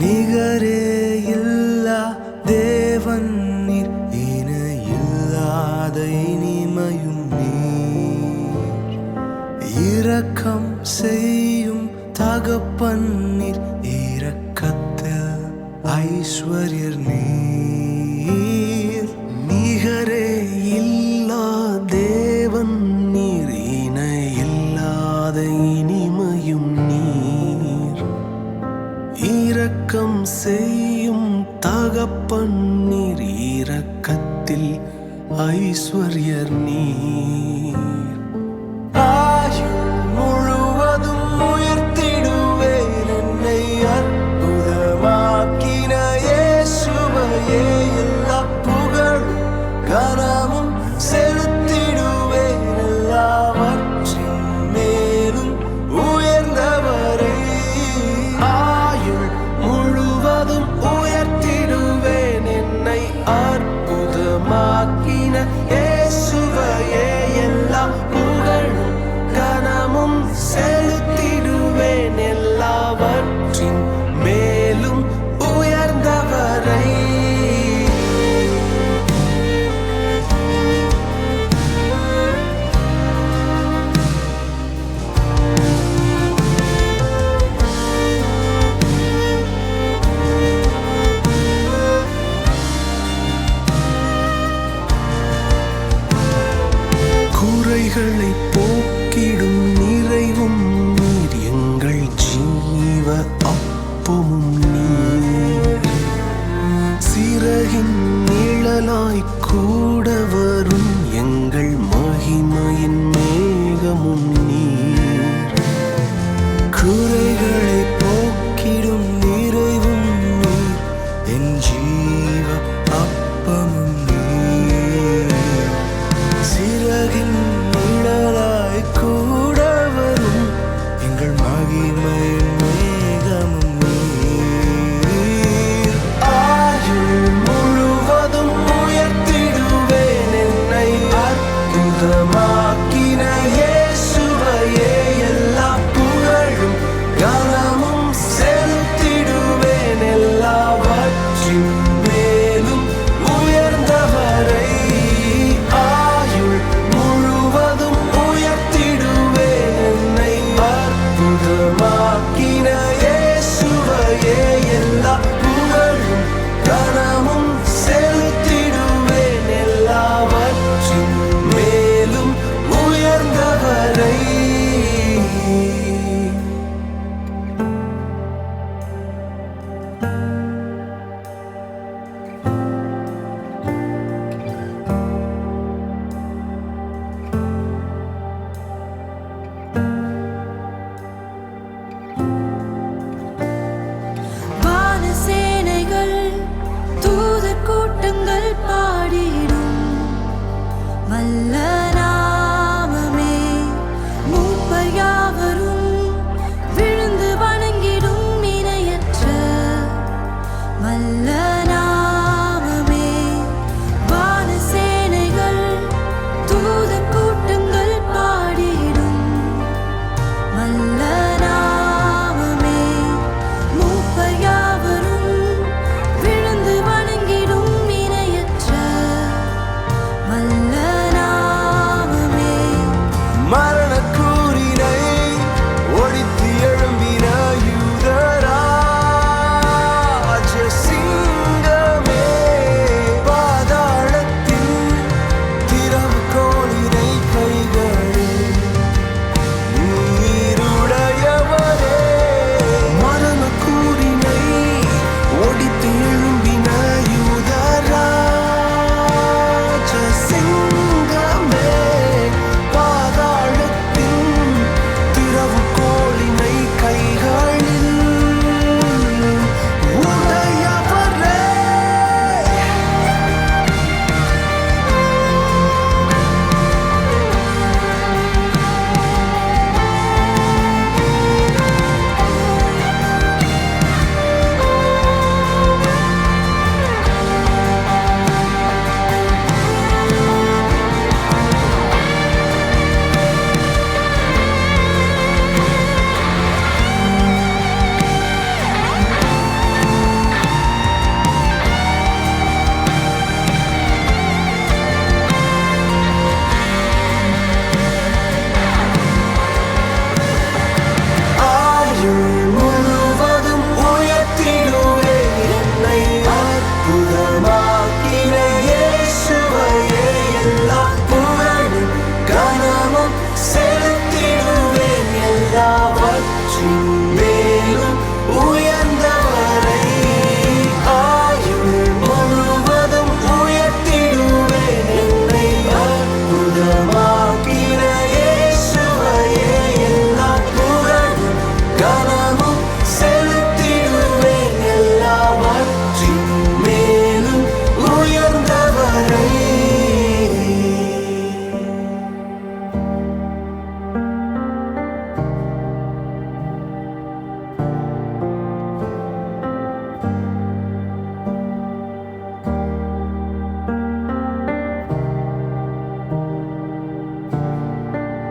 நிகரே இல்லா தேவன் நீர் இன இல்லாத இனிமையும் நீர். இரக்கம் செய்யும் தகப்பன் நீர் இரக்கத்தில் ஐஸ்வர்யர் நீர். தகப்பன் நீர் ஐஸ்வர்யர் நீ. குறைகளை போக்கிடும் நிறைவும் நீர் எங்கள் ஜீவ அப்பமும் நீர். சிறகின் நிழலாய் கூட வரும் எங்கள் மகிமையின் மேகமும் நீர். குறைகளை